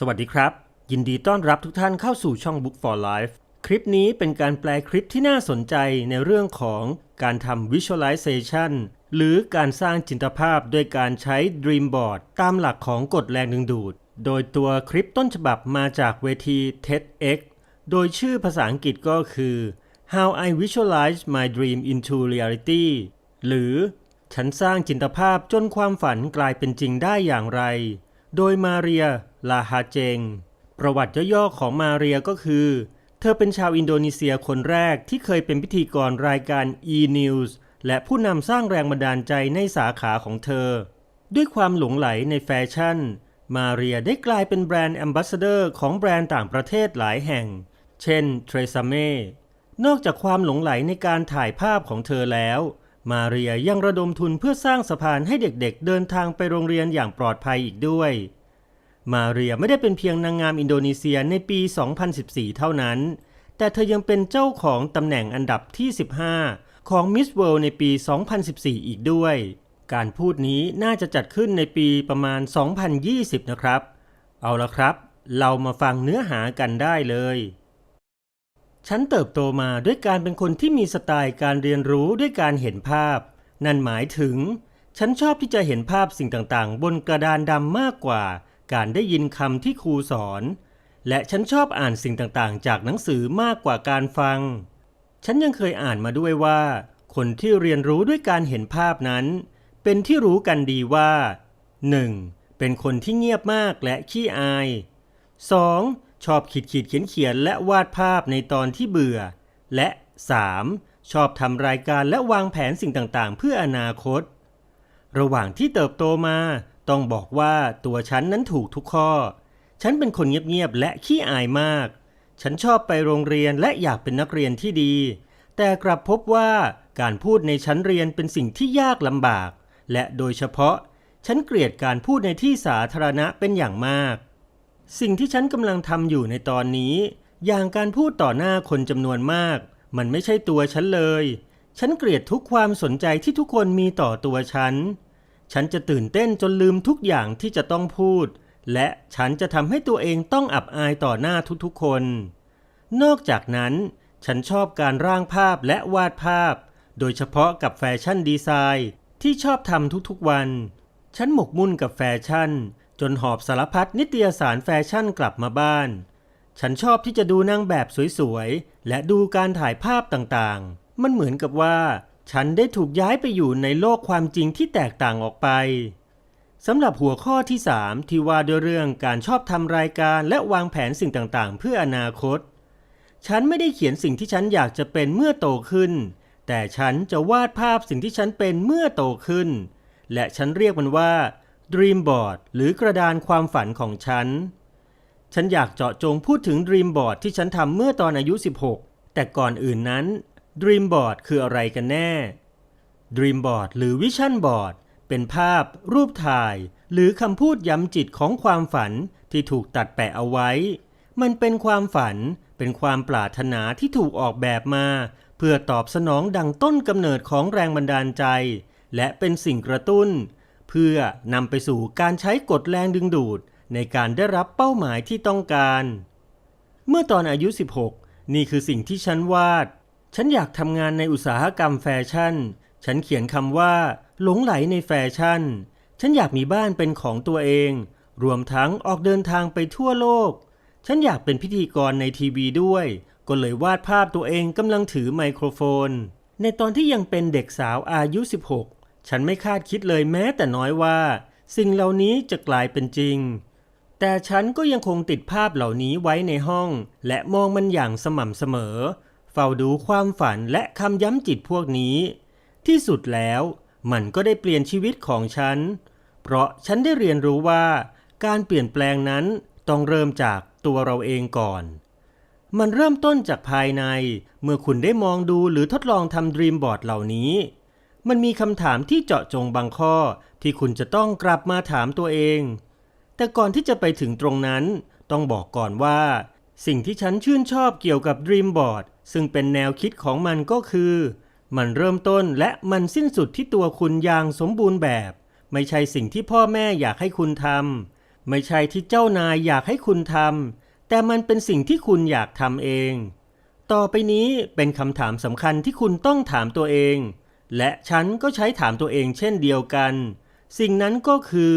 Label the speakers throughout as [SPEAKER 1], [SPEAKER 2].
[SPEAKER 1] สวัสดีครับ ยินดีต้อนรับทุกท่านเข้าสู่ช่อง Book for Life คลิปนี้เป็นการแปลคลิปที่น่าสนใจในเรื่องของการทำ Visualization หรือการสร้างจินตภาพด้วยการใช้ Dream Board ตามหลักของกฎแรงดึงดูด โดยตัวคลิปต้นฉบับมาจากเวที TEDx โดยชื่อภาษาอังกฤษก็คือ How I Visualize My Dream into Reality หรือ ฉันสร้างจินตภาพจนความฝันกลายเป็นจริงได้อย่างไร โดยมาเรีย ลาฮาเจง ประวัติย่อๆของมาเรียก็คือ เธอเป็นชาวอินโดนีเซียคนแรกที่เคยเป็นพิธีกรรายการ e-news และผู้นำสร้างแรงบันดาลใจในสาขาของเธอ ด้วยความหลงไหลในแฟชั่น มาเรียได้กลายเป็นแบรนด์แอมบาสเดอร์ของแบรนด์ต่างประเทศหลายแห่ง เช่นเทรซาเม่นอกจากความหลงไหลในการถ่ายภาพของเธอแล้ว มาเรียยังระดมทุนเพื่อสร้างสะพานให้เด็กๆเดินทางไปโรงเรียนอย่างปลอดภัยอีกด้วย มาเรียไม่ได้เป็นเพียงนางงามอินโดนีเซียในปี 2014 เท่านั้น แต่เธอยังเป็นเจ้าของตำแหน่งอันดับที่ 15 ของ Miss World ในปี 2014 อีกด้วย การพูดนี้น่าจะจัดขึ้นในปีประมาณ 2020 นะครับ เอาละครับ เรามาฟังเนื้อหากันได้เลย ฉันเติบโตมาด้วยการเป็นคนที่มีสไตล์การเรียนรู้ด้วยการเห็นภาพ นั่นหมายถึง ฉันชอบที่จะเห็นภาพสิ่งต่างๆ บนกระดานดำมากกว่า การได้ยินคำที่ครูสอน และฉันชอบอ่านสิ่งต่างๆ จากหนังสือมากกว่าการฟัง ฉันยังเคยอ่านมาด้วยว่า คนที่เรียนรู้ด้วยการเห็นภาพนั้น เป็นที่รู้กันดีว่า 1. เป็นคนที่เงียบมากและขี้อาย 2. ชอบขีดขีดเขียนเขียนและวาดภาพในตอนที่เบื่อ และ 3. ชอบทำรายการและวางแผนสิ่งต่างๆ เพื่ออนาคต ระหว่างที่เติบโตมา ต้องบอกว่าตัวฉันนั้นถูกทุกข้อ ฉันเป็นคนเงียบๆและขี้อายมาก ฉันชอบไปโรงเรียนและอยากเป็นนักเรียนที่ดี แต่กลับพบว่าการพูดในชั้นเรียนเป็นสิ่งที่ยากลำบาก และโดยเฉพาะ ฉันเกลียดการพูดในที่สาธารณะเป็นอย่างมาก สิ่งที่ฉันกำลังทำอยู่ในตอนนี้ อย่างการพูดต่อหน้าคนจำนวนมาก มันไม่ใช่ตัวฉันเลย ฉันเกลียดทุกความสนใจที่ทุกคนมีต่อตัวฉัน ฉันจะตื่นเต้นจนลืมทุกอย่างที่จะต้องพูด และฉันจะทำให้ตัวเองต้องอับอายต่อหน้าทุกๆคน นอกจากนั้น ฉันชอบการร่างภาพและวาดภาพ โดยเฉพาะกับแฟชั่นดีไซน์ที่ชอบทำทุกๆวัน ฉันหมกมุ่นกับแฟชั่น จนหอบสารพัดนิตยสารแฟชั่นกลับมาบ้าน ฉันชอบที่จะดูนางแบบสวยๆ และดูการถ่ายภาพต่างๆ มันเหมือนกับว่า ฉันได้ถูกย้ายไปอยู่ในโลกความจริงที่แตกต่างออกไปสำหรับหัวข้อที่ 3 ที่ว่าด้วยเรื่องการชอบทำรายการและวางแผนสิ่งต่างๆ เพื่ออนาคต ฉันไม่ได้เขียนสิ่งที่ฉันอยากจะเป็นเมื่อโตขึ้น แต่ฉันจะวาดภาพสิ่งที่ฉันเป็นเมื่อโตขึ้น และฉันเรียกมันว่า Dream Board หรือกระดานความฝันของฉัน ฉันอยากเจาะจงพูดถึง Dream Board ที่ฉันทำเมื่อตอนอายุ 16 แต่ก่อนอื่นนั้น Dream Board คืออะไรกันแน่ Dream Board หรือ Vision Board เป็นภาพ รูปถ่าย หรือคำพูดย้ำจิตของความฝันที่ถูกตัดแปะเอาไว้ มันเป็นความฝัน เป็นความปรารถนาที่ถูกออกแบบมา เพื่อตอบสนองดังต้นกำเนิดของแรงบันดาลใจ และเป็นสิ่งกระตุ้น เพื่อนำไปสู่การใช้กฎแรงดึงดูด ในการได้รับเป้าหมายที่ต้องการ เมื่อตอนอายุ 16 นี่คือสิ่งที่ฉันวาด ฉันอยากทำงานในอุตสาหกรรมแฟชั่น ฉันเขียนคำว่า หลงไหลในแฟชั่น ฉันอยากมีบ้านเป็นของตัวเอง รวมทั้งออกเดินทางไปทั่วโลก ฉันอยากเป็นพิธีกรในทีวีด้วย ก็เลยวาดภาพตัวเองกำลังถือไมโครโฟน ในตอนที่ยังเป็นเด็กสาวอายุ 16 ฉันไม่คาดคิดเลยแม้แต่น้อยว่า สิ่งเหล่านี้จะกลายเป็นจริง แต่ฉันก็ยังคงติดภาพเหล่านี้ไว้ในห้อง และมองมันอย่างสม่ำเสมอ ฝ้าดูความฝันและคำย้ำจิตพวกนี้ ที่สุดแล้วมันก็ได้เปลี่ยนชีวิตของฉัน เพราะฉันได้เรียนรู้ว่า การเปลี่ยนแปลงนั้นต้องเริ่มจากตัวเราเองก่อน มันเริ่มต้นจากภายใน เมื่อคุณได้มองดูหรือทดลองทำดรีมบอร์ดเหล่านี้ มันมีคำถามที่เจาะจงบางข้อที่คุณจะต้องกลับมาถามตัวเอง แต่ก่อนที่จะไปถึงตรงนั้น ต้องบอกก่อนว่า สิ่งที่ฉันชื่นชอบเกี่ยวกับ Dream Board ซึ่งเป็นแนวคิดของมันก็คือ มันเริ่มต้นและมันสิ้นสุดที่ตัวคุณอย่างสมบูรณ์แบบ ไม่ใช่สิ่งที่พ่อแม่อยากให้คุณทำไม่ใช่ที่เจ้านายอยากให้คุณทำแต่มันเป็นสิ่งที่คุณอยากทำเอง ต่อไปนี้เป็นคำถามสำคัญที่คุณต้องถามตัวเอง และฉันก็ใช้ถามตัวเองเช่นเดียวกัน สิ่งนั้นก็คือ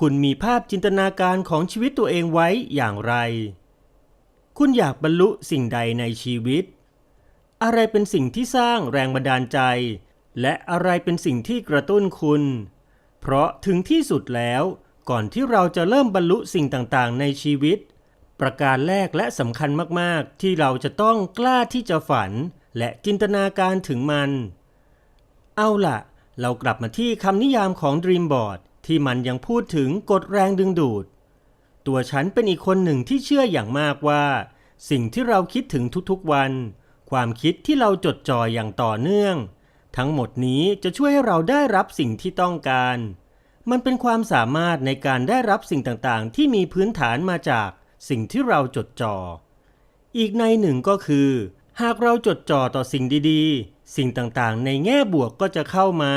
[SPEAKER 1] คุณมีภาพจินตนาการของชีวิตตัวเองไว้อย่างไร คุณอยากบรรลุสิ่งใดในชีวิต อะไรเป็นสิ่งที่สร้างแรงบันดาลใจ และอะไรเป็นสิ่งที่กระตุ้นคุณ เพราะถึงที่สุดแล้วก่อนที่เราจะเริ่มบรรลุสิ่งต่างๆ ในชีวิต ประการแรกและสำคัญมากๆ ที่เราจะต้องกล้าที่จะฝัน และจินตนาการถึงมัน เอาล่ะ เรากลับมาที่คำนิยามของ Dreamboard ที่มันยังพูดถึงกฎแรงดึงดูด ตัวฉันเป็นอีกคนหนึ่งที่เชื่ออย่างมากว่า สิ่งที่เราคิดถึงทุกๆวัน ความคิดที่เราจดจ่ออย่างต่อเนื่อง ทั้งหมดนี้จะช่วยให้เราได้รับสิ่งที่ต้องการ มันเป็นความสามารถในการได้รับสิ่งต่างๆ ที่มีพื้นฐานมาจากสิ่งที่เราจดจ่อ อีกในหนึ่งก็คือ หากเราจดจ่อต่อสิ่งดีๆ สิ่งต่างๆ ในแง่บวกก็จะเข้ามา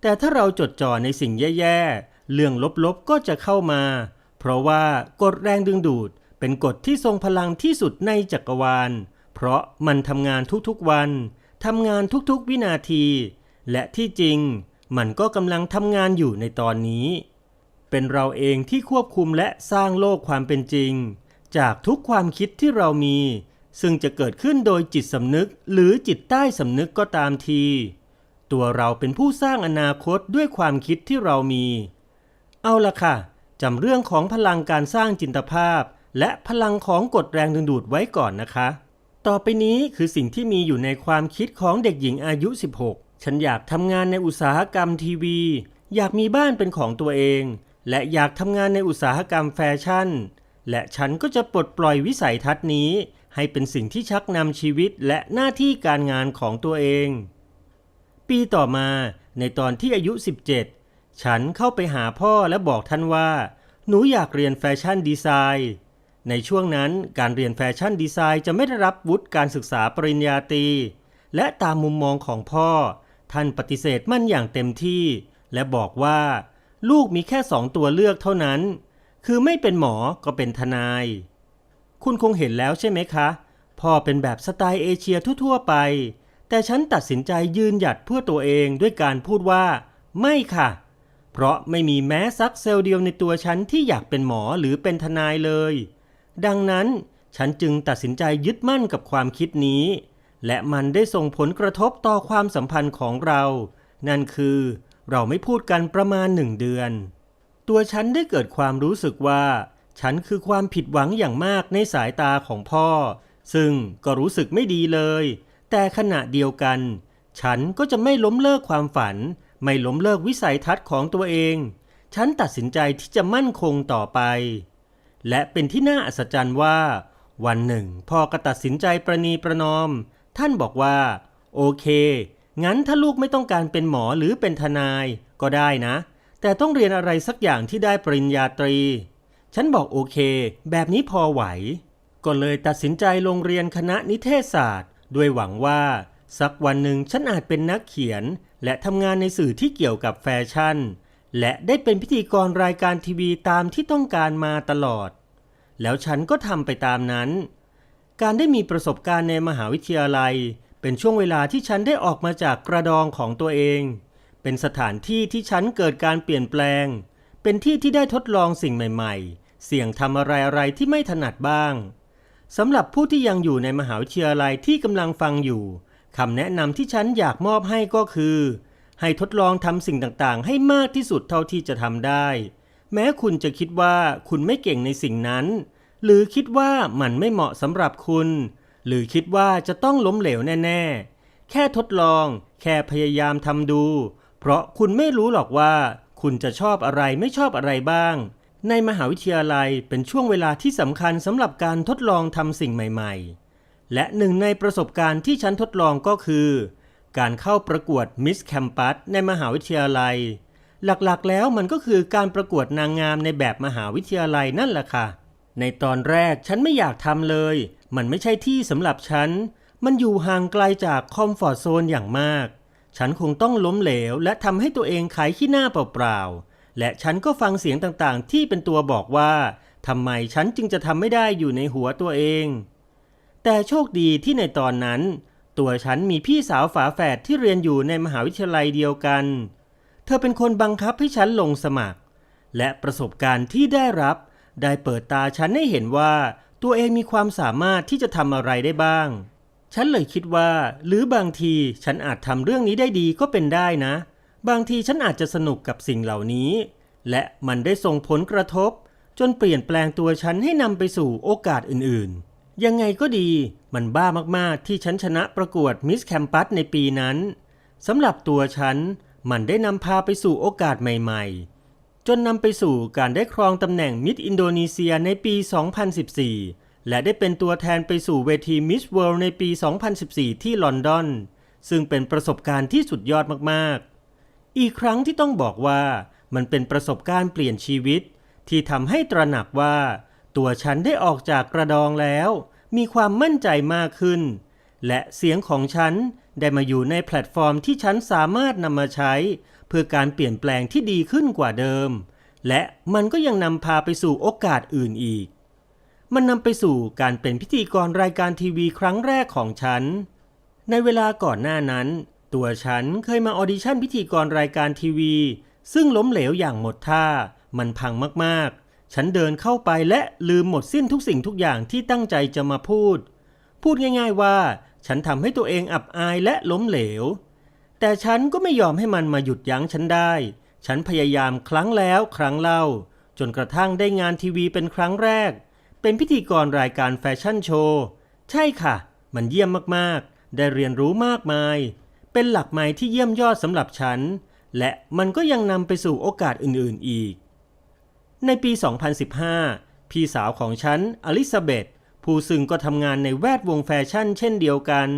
[SPEAKER 1] แต่ถ้าเราจดจ่อในสิ่งแย่ๆ เรื่องลบๆ ก็จะเข้ามา เพราะว่ากฎแรงดึงดูดเป็นกฎที่ทรงพลังที่สุดในจักรวาล เพราะมันทำงานทุกๆวันทำงานทุกๆวินาที และที่จริง มันก็กำลังทำงานอยู่ในตอนนี้ เป็นเราเองที่ควบคุมและสร้างโลกความเป็นจริง จากทุกความคิดที่เรามี ซึ่งจะเกิดขึ้นโดยจิตสำนึกหรือจิตใต้สำนึกก็ตามที ตัวเราเป็นผู้สร้างอนาคตด้วยความคิดที่เรามี เอาละค่ะ จำเรื่องของพลังการสร้างจินตภาพ และพลังของกฎแรงดึงดูดไว้ก่อนนะคะ ต่อไปนี้คือสิ่งที่มีอยู่ในความคิดของเด็กหญิงอายุ 16 ฉันอยากทำงานในอุตสาหกรรมทีวี อยากมีบ้านเป็นของตัวเอง และอยากทำงานในอุตสาหกรรมแฟชั่น และฉันก็จะปลดปล่อยวิสัยทัศน์นี้ ให้เป็นสิ่งที่ชักนำชีวิตและหน้าที่การงานของตัวเอง ปีต่อมาในตอนที่อายุ 17 ฉันเข้าไปหาพ่อและบอกท่านว่า หนูอยากเรียนแฟชั่นดีไซน์ ในช่วงนั้นการเรียนแฟชั่นดีไซน์จะไม่ได้รับวุฒิการศึกษาปริญญาตรี และตามมุมมองของพ่อ ท่านปฏิเสธมั่นอย่างเต็มที่ และบอกว่า ลูกมีแค่สองตัวเลือกเท่านั้น คือไม่เป็นหมอก็เป็นทนาย คุณคงเห็นแล้วใช่ไหมคะ พ่อเป็นแบบสไตล์เอเชียทั่วๆไป แต่ฉันตัดสินใจยืนหยัดเพื่อตัวเองด้วยการพูดว่า ไม่ค่ะ เพราะไม่มีแม้สักเซลล์เดียวในตัวฉันที่อยากเป็นหมอหรือเป็นทนายเลย ดังนั้นฉันจึงตัดสินใจยึดมั่นกับความคิดนี้ และมันได้ส่งผลกระทบต่อความสัมพันธ์ของเรา นั่นคือ เราไม่พูดกันประมาณหนึ่งเดือน ตัวฉันได้เกิดความรู้สึกว่า ฉันคือความผิดหวังอย่างมากในสายตาของพ่อ ซึ่งก็รู้สึกไม่ดีเลย แต่ขณะเดียวกัน ฉันก็จะไม่ล้มเลิกความฝัน ไม่ล้มเลิกวิสัยทัศน์ของตัวเอง ฉันตัดสินใจที่จะมั่นคงต่อไป และเป็นที่น่าอัศจรรย์ว่า วันหนึ่งพ่อก็ตัดสินใจประนีประนอม ท่านบอกว่า โอเค งั้นถ้าลูกไม่ต้องการเป็นหมอหรือเป็นทนายก็ได้นะ แต่ต้องเรียนอะไรสักอย่างที่ได้ปริญญาตรี ฉันบอกโอเค แบบนี้พอไหว ก็เลยตัดสินใจลงเรียนคณะนิเทศศาสตร์ ด้วยหวังว่า สักวันหนึ่งฉันอาจเป็นนักเขียน และทำงานในสื่อที่เกี่ยวกับแฟชั่น และได้เป็นพิธีกรรายการทีวีตามที่ต้องการมาตลอด แล้วฉันก็ทำไปตามนั้น การได้มีประสบการณ์ในมหาวิทยาลัย เป็นช่วงเวลาที่ฉันได้ออกมาจากกระดองของตัวเอง เป็นสถานที่ที่ฉันเกิดการเปลี่ยนแปลง เป็นที่ที่ได้ทดลองสิ่งใหม่ ๆ เสี่ยงทำอะไรอะไรที่ไม่ถนัดบ้างสำหรับผู้ที่ยังอยู่ในมหาวิทยาลัยที่กำลังฟังอยู่ คำแนะนำที่ฉันอยากมอบให้ก็คือ ให้ทดลองทำสิ่งต่างๆ ให้มากที่สุดเท่าที่จะทำได้ แม้คุณจะคิดว่าคุณไม่เก่งในสิ่งนั้น หรือคิดว่ามันไม่เหมาะสำหรับคุณ หรือคิดว่าจะต้องล้มเหลวแน่ ๆ แค่ทดลอง แค่พยายามทำดู เพราะคุณไม่รู้หรอกว่า คุณจะชอบอะไรไม่ชอบอะไรบ้าง ในมหาวิทยาลัยเป็นช่วงเวลาที่สำคัญสำหรับการทดลองทำสิ่งใหม่ ๆ และหนึ่งในประสบการณ์ที่ฉันทดลองก็คือ การเข้าประกวดมิสแคมปัสในมหาวิทยาลัย หลักๆ แล้วมันก็คือการประกวดนางงามในแบบมหาวิทยาลัยนั่นแหละค่ะ ในตอนแรกฉันไม่อยากทำเลย มันไม่ใช่ที่สำหรับฉัน มันอยู่ห่างไกลจากคอมฟอร์ทโซนอย่างมาก ฉันคงต้องล้มเหลว และทำให้ตัวเองขายขี้หน้าเปล่าๆ และฉันก็ฟังเสียงต่างๆ ที่เป็นตัวบอกว่าทำไมฉันจึงจะทำไม่ได้อยู่ในหัวตัวเอง แต่โชคดีที่ในตอนนั้น ตัวฉันมีพี่สาวฝาแฝดที่เรียนอยู่ในมหาวิทยาลัยเดียวกัน เธอเป็นคนบังคับให้ฉันลงสมัคร และประสบการณ์ที่ได้รับ ได้เปิดตาฉันให้เห็นว่า ตัวเองมีความสามารถที่จะทำอะไรได้บ้าง ฉันเลยคิดว่า หรือบางทีฉันอาจทำเรื่องนี้ได้ดีก็เป็นได้นะ บางทีฉันอาจจะสนุกกับสิ่งเหล่านี้ และมันได้ส่งผลกระทบ จนเปลี่ยนแปลงตัวฉันให้นำไปสู่โอกาสอื่นๆ ยังไงก็ดี มันบ้ามากๆที่ฉันชนะประกวดมิสแคมปัสในปีนั้นสำหรับตัวฉัน มันได้นำพาไปสู่โอกาสใหม่ๆ จนนำไปสู่การได้ครองตำแหน่งมิสอินโดนีเซียในปี 2014 และได้เป็นตัวแทนไปสู่เวทีมิสเวิลด์ในปี 2014 ที่ลอนดอน ซึ่งเป็นประสบการณ์ที่สุดยอดมากๆ อีกครั้งที่ต้องบอกว่ามันเป็นประสบการณ์เปลี่ยนชีวิต ที่ทำให้ตระหนักว่า ตัวฉันได้ออกจากกระดองแล้ว มีความมั่นใจมากขึ้น และเสียงของฉันได้มาอยู่ในแพลตฟอร์มที่ฉันสามารถนำมาใช้ เพื่อการเปลี่ยนแปลงที่ดีขึ้นกว่าเดิม และมันก็ยังนำพาไปสู่โอกาสอื่นอีก มันนำไปสู่การเป็นพิธีกรรายการทีวีครั้งแรกของฉัน ในเวลาก่อนหน้านั้น ตัวฉันเคยมาออดิชั่นพิธีกรรายการทีวี ซึ่งล้มเหลวอย่างหมดท่า มันพังมากๆ ฉันเดินเข้าไปและลืมหมดสิ้นทุกสิ่งทุกอย่างที่ตั้งใจจะมาพูด พูดง่าย ๆว่า ฉันทำให้ตัวเองอับอายและล้มเหลว แต่ฉันก็ไม่ยอมให้มันมาหยุดยั้งฉันได้ ฉันพยายามครั้งแล้วครั้งเล่า จนกระทั่งได้งานทีวีเป็นครั้งแรก เป็นพิธีกรรายการแฟชั่นโชว์ ใช่ค่ะ มันเยี่ยมมากๆ ได้เรียนรู้มากมาย เป็นหลักไม้ที่เยี่ยมยอดสำหรับฉัน และมันก็ยังนำไปสู่โอกาสอื่นๆอีก ในปี 2015 พี่สาวของฉัน อลิซาเบธผู้ซึ่งก็ทำงานในแวดวงแฟชั่นเช่นเดียวกัน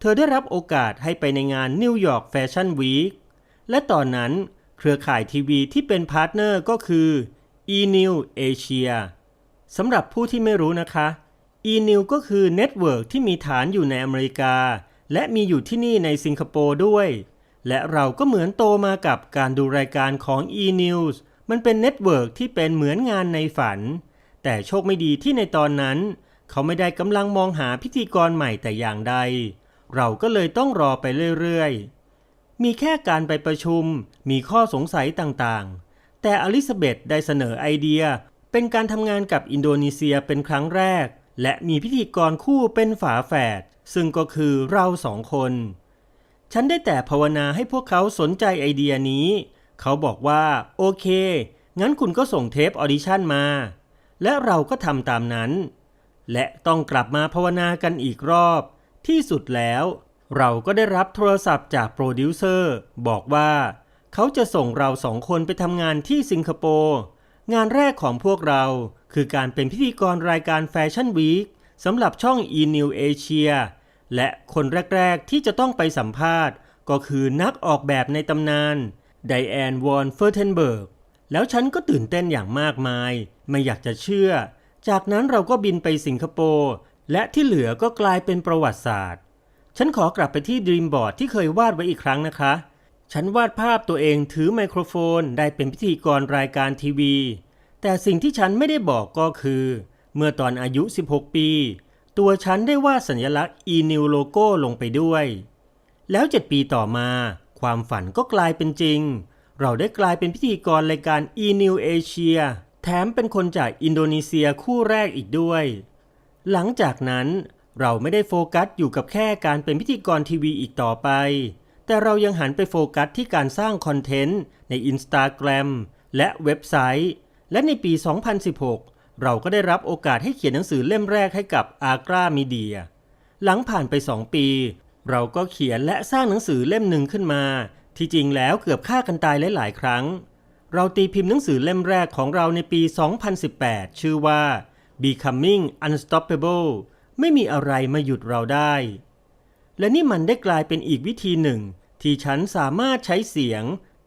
[SPEAKER 1] เธอได้รับโอกาสให้ไปในงานนิวยอร์กแฟชั่นวีคและตอนนั้นเครือข่ายทีวีที่เป็นพาร์ทเนอร์ก็คือ e-new Asia สำหรับผู้ที่ไม่รู้นะคะ e-new ก็คือเน็ตเวิร์กที่มีฐานอยู่ในอเมริกา และมีอยู่ที่นี่ในสิงคโปร์ด้วย และเราก็เหมือนโตมากับการดูรายการของ e-news มันเป็นเน็ตเวิร์กที่เป็นเหมือนงานในฝัน แต่โชคไม่ดีที่ในตอนนั้น เขาไม่ได้กำลังมองหาพิธีกรใหม่แต่อย่างใด เราก็เลยต้องรอไปเรื่อยๆ มีแค่การไปประชุม มีข้อสงสัยต่างๆ แต่อลิซาเบธได้เสนอไอเดีย เป็นการทำงานกับอินโดนีเซียเป็นครั้งแรก และมีพิธีกรคู่เป็นฝาแฝดซึ่งก็คือเราสองคน ฉันได้แต่ภาวนาให้พวกเขาสนใจไอเดียนี้ เขาบอกว่าโอเค งั้นคุณก็ส่งเทปออดิชั่นมา และเราก็ทำตามนั้น และต้องกลับมาภาวนากันอีกรอบ ที่สุดแล้ว เราก็ได้รับโทรศัพท์จากโปรดิวเซอร์บอกว่า เขาจะส่งเราสองคนไปทำงานที่สิงคโปร์งานแรกของพวกเราคือการเป็นพิธีกรรายการแฟชั่นวีคสำหรับช่อง e-new Asia และคนแรก ๆ ที่จะต้องไปสัมภาษณ์ ก็คือนักออกแบบในตำนาน ไดแอนวอนเฟอร์เทนเบิร์ก แล้วฉันก็ตื่นเต้นอย่างมากมาย ไม่อยากจะเชื่อ จากนั้นเราก็บินไปสิงคโปร์ และที่เหลือก็กลายเป็นประวัติศาสตร์ ฉันขอกลับไปที่ด e ีมบอร์ดที่เคยวาดไว้อีกครั้งนะคะ ฉันวาดภาพตัวเองถือไมโครโฟนได้เป็นพิธีกรรายการทีวี แต่สิ่งที่ฉันไม่ได้บอกก็คือ เมื่อตอนอายุ 16 ปี ตัวฉันได้วาดสัญลักษณ์ e-new โลโก้ลงไปด้วย แล้ว 7 ปีต่อมา ความฝันก็กลายเป็นจริง เราได้กลายเป็นพิธีกรรายการ e-new Asia แถมเป็นคนจากอินโดนีเซียคู่แรกอีกด้วย หลังจากนั้นเราไม่ได้โฟกัสอยู่กับแค่การเป็นพิธีกรทีวีอีกต่อไป แต่เรายังหันไปโฟกัสที่การสร้างคอนเทนต์ใน Instagram และเว็บไซต์ และในปี 2016 เราก็ได้รับโอกาสให้เขียนหนังสือเล่มแรกให้กับ Agra Media หลังผ่านไป 2 ปี เราก็เขียนและสร้างหนังสือเล่มหนึ่งขึ้นมา ที่จริงแล้วเกือบฆ่ากันตายหลายๆครั้ง เราตีพิมพ์หนังสือเล่มแรกของเราในปี 2018 ชื่อว่า Becoming Unstoppable ไม่มีอะไรมาหยุดเราได้ และนี่มันได้กลายเป็นอีกวิธีหนึ่ง ที่ฉันสามารถใช้เสียง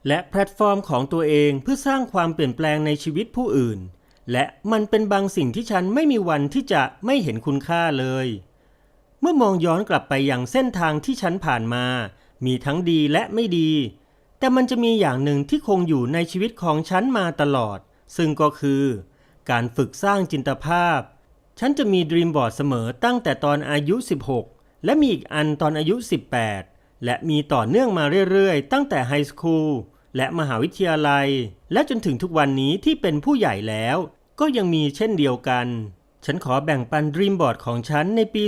[SPEAKER 1] และแพลตฟอร์มของตัวเองเพื่อสร้างความเปลี่ยนแปลงในชีวิตผู้อื่น และมันเป็นบางสิ่งที่ฉันไม่มีวันที่จะไม่เห็นคุณค่าเลย เมื่อมองย้อนกลับไปอยังเส้นทางที่ฉันผ่านมา มีทั้งดีและไม่ดี แต่มันจะมีอย่างหนึ่งที่คงอยู่ในชีวิตของฉันมาตลอด ซึ่งก็คือ การฝึกสร้างจินตภาพ ฉันจะมีดรีมบอร์ดเสมอตั้งแต่ตอนอายุ 16 และมีอีกอันตอนอายุ 18 และมีต่อเนื่องมาเรื่อยๆ ตั้งแต่ไฮสคูลและมหาวิทยาลัย และจนถึงทุกวันนี้ที่เป็นผู้ใหญ่แล้ว ก็ยังมีเช่นเดียวกัน ฉันขอแบ่งปันดรีมบอร์ดของฉันในปี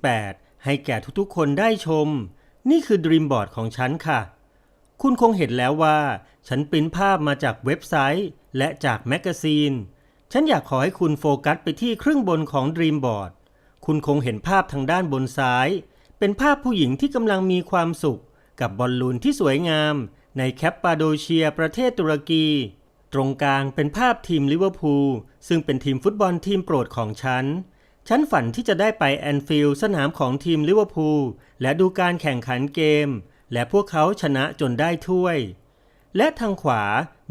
[SPEAKER 1] 2018 ให้แก่ทุกๆ คนได้ชม นี่คือดรีมบอร์ดของฉันค่ะ คุณคงเห็นแล้วว่า ฉันปริ้นภาพมาจากเว็บไซต์ และจากแมกกาซีน ฉันอยากขอให้คุณโฟกัสไปที่ครึ่งบนของ Dreamboard คุณคงเห็นภาพทางด้านบนซ้าย เป็นภาพผู้หญิงที่กำลังมีความสุข กับบอลลูนที่สวยงาม ในแคปปาโดเชียประเทศตุรกี ตรงกลางเป็นภาพทีมลิเวอร์พูลซึ่งเป็นทีมฟุตบอลทีมโปรดของฉัน ฉันฝันที่จะได้ไปแอนฟิลด์สนามของทีมลิเวอร์พูลและดูการแข่งขันเกม และพวกเขาชนะจนได้ถ้วย และทางขวา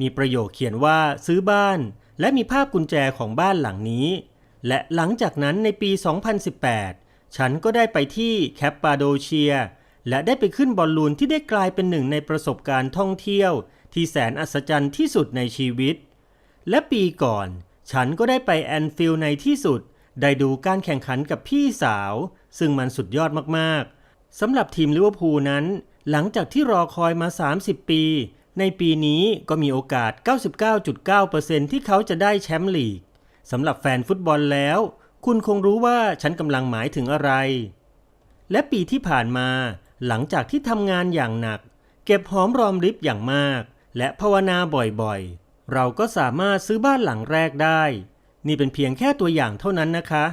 [SPEAKER 1] มีประโยคเขียนว่าซื้อบ้าน และมีภาพกุญแจของบ้านหลังนี้ และหลังจากนั้นในปี 2018 ฉันก็ได้ไปที่แคปปาโดเชียและได้ไปขึ้นบอลลูนที่ได้กลายเป็นหนึ่งในประสบการณ์ท่องเที่ยว ที่แสนอัศจรรย์ที่สุดในชีวิต และปีก่อน ฉันก็ได้ไปแอนฟิลด์ในที่สุด ได้ดูการแข่งขันกับพี่สาว ซึ่งมันสุดยอดมากๆสำหรับทีมลิเวอร์พูลนั้น หลังจากที่รอคอยมา 30 ปี ในปีนี้ก็มีโอกาส 99.9%ที่เขาจะได้แชมป์ลีกสำหรับแฟนฟุตบอลแล้ว คุณคงรู้ว่าฉันกำลังหมายถึงอะไร และปีที่ผ่านมาหลังจากที่ทำงานอย่างหนัก เก็บหอมรอมริบอย่างมาก และภาวนาบ่อยๆ เราก็สามารถซื้อบ้านหลังแรกได้ นี่เป็นเพียงแค่ตัวอย่างเท่านั้นนะคะ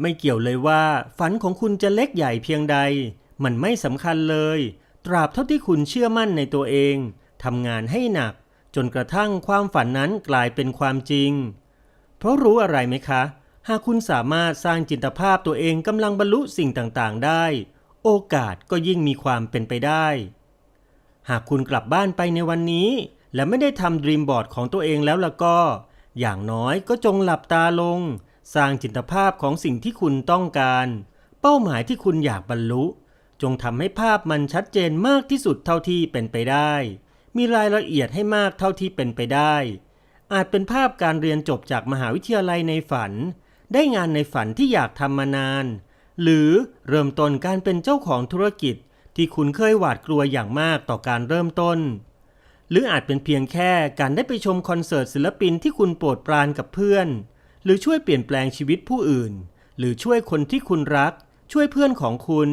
[SPEAKER 1] ไม่เกี่ยวเลยว่าฝันของคุณจะเล็กใหญ่เพียงใด มันไม่สำคัญเลย ตราบเท่าที่คุณเชื่อมั่นในตัวเองทำงานให้หนัก จนกระทั่งความฝันนั้นกลายเป็นความจริง เพราะรู้อะไรไหมคะ หากคุณสามารถสร้างจินตภาพตัวเองกำลังบรรลุสิ่งต่างๆ ได้ โอกาสก็ยิ่งมีความเป็นไปได้ หากคุณกลับบ้านไปในวันนี้ และไม่ได้ทำดรีมบอร์ดของตัวเองแล้วล่ะก็ อย่างน้อยก็จงหลับตาลง สร้างจินตภาพของสิ่งที่คุณต้องการ เป้าหมายที่คุณอยากบรรลุ จงทำให้ภาพมันชัดเจนมากที่สุดเท่าที่เป็นไปได้ มีรายละเอียดให้มากเท่าที่เป็นไปได้ อาจเป็นภาพการเรียนจบจากมหาวิทยาลัยในฝัน ได้งานในฝันที่อยากทำมานาน หรือเริ่มต้นการเป็นเจ้าของธุรกิจ ที่คุณเคยหวาดกลัวอย่างมากต่อการเริ่มต้น หรืออาจเป็นเพียงแค่การได้ไปชมคอนเสิร์ตศิลปินที่คุณโปรดปรานกับเพื่อน หรือช่วยเปลี่ยนแปลงชีวิตผู้อื่น หรือช่วยคนที่คุณรัก ช่วยเพื่อนของคุณ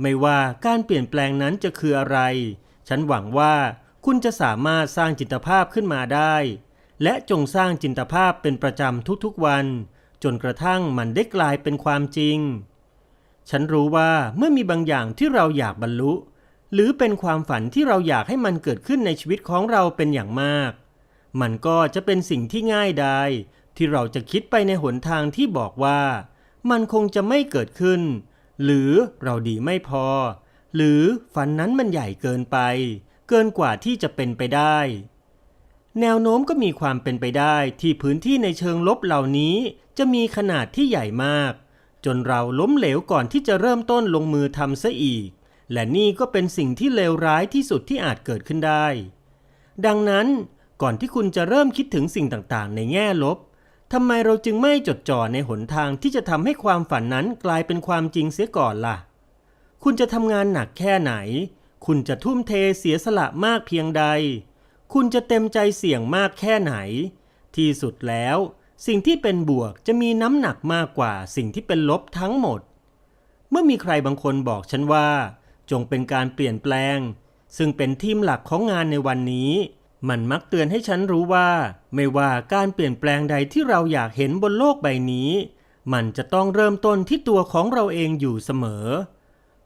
[SPEAKER 1] ไม่ว่าการเปลี่ยนแปลงนั้นจะคืออะไร ฉันหวังว่าคุณจะสามารถสร้างจินตภาพขึ้นมาได้ และจงสร้างจินตภาพเป็นประจำทุกๆวัน จนกระทั่งมันได้กลายเป็นความจริง ฉันรู้ว่าเมื่อมีบางอย่างที่เราอยากบรรลุ หรือเป็นความฝันที่เราอยากให้มันเกิดขึ้นในชีวิตของเราเป็นอย่างมาก มันก็จะเป็นสิ่งที่ง่ายดายที่เราจะคิดไปในหนทางที่บอกว่า มันคงจะไม่เกิดขึ้น หรือเราดีไม่พอ หรือฝันนั้นมันใหญ่เกินไป เกินกว่าที่จะเป็นไปได้ แนวโน้มก็มีความเป็นไปได้ที่พื้นที่ในเชิงลบเหล่านี้จะมีขนาดที่ใหญ่มาก จนเราล้มเหลวก่อนที่จะเริ่มต้นลงมือทำซะอีก และนี่ก็เป็นสิ่งที่เลวร้ายที่สุดที่อาจเกิดขึ้นได้ ดังนั้นก่อนที่คุณจะเริ่มคิดถึงสิ่งต่างๆ ในแง่ลบทำไมเราจึงไม่จดจ่อในหนทางที่จะทำให้ความฝันนั้นกลายเป็นความจริงเสียก่อนล่ะ คุณจะทำงานหนักแค่ไหน คุณจะทุ่มเทเสียสละมากเพียงใด คุณจะเต็มใจเสี่ยงมากแค่ไหน ที่สุดแล้ว สิ่งที่เป็นบวกจะมีน้ำหนักมากกว่าสิ่งที่เป็นลบทั้งหมด เมื่อมีใครบางคนบอกฉันว่า จงเป็นการเปลี่ยนแปลง ซึ่งเป็นทีมหลักของงานในวันนี้ มันมักเตือนให้ฉันรู้ว่า ไม่ว่าการเปลี่ยนแปลงใดที่เราอยากเห็นบนโลกใบนี้ มันจะต้องเริ่มต้นที่ตัวของเราเองอยู่เสมอ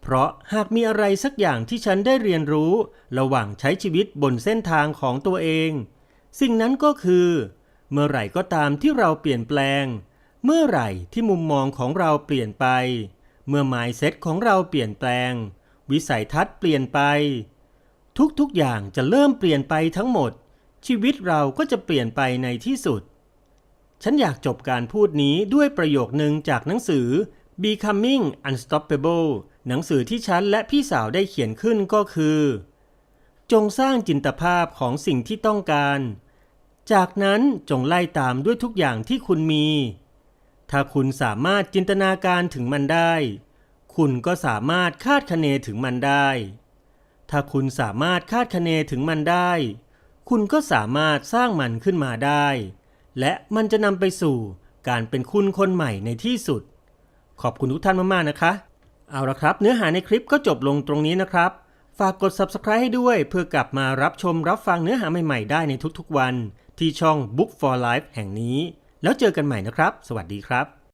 [SPEAKER 1] เพราะหากมีอะไรสักอย่างที่ฉันได้เรียนรู้ ระหว่างใช้ชีวิตบนเส้นทางของตัวเอง สิ่งนั้นก็คือ เมื่อไหร่ก็ตามที่เราเปลี่ยนแปลง เมื่อไหร่ที่มุมมองของเราเปลี่ยนไป เมื่อ mindset ของเราเปลี่ยนแปลง วิสัยทัศน์เปลี่ยนไป ทุกๆอย่างจะเริ่มเปลี่ยนไปทั้งหมด ชีวิตเราก็จะเปลี่ยนไปในที่สุด ฉันอยากจบการพูดนี้ด้วยประโยคนึงจากหนังสือ Becoming Unstoppable หนังสือที่ฉันและพี่สาวได้เขียนขึ้นก็คือจจงสร้างจินตภาพของสิ่งที่ต้องการ จากนั้นจงไล่ตามด้วยทุกอย่างที่คุณมี ถ้าคุณสามารถจินตนาการถึงมันได้ คุณก็สามารถคาดคะเนถึงมันได้ ถ้าคุณสามารถคาดคะเนถึงมันได้ คุณก็สามารถสร้างมันขึ้นมาได้ และมันจะนำไปสู่การเป็นคุณคนใหม่ในที่สุด ขอบคุณทุกท่านมาก ๆ นะคะ เอาละครับ เนื้อหาในคลิปก็จบลงตรงนี้นะครับ ฝากกด subscribe ให้ด้วย เพื่อกลับมารับชมรับฟังเนื้อหาใหม่ ๆ ได้ในทุก ๆ วัน ที่ช่อง Book for Life แห่งนี้ แล้วเจอกันใหม่นะครับ สวัสดีครับ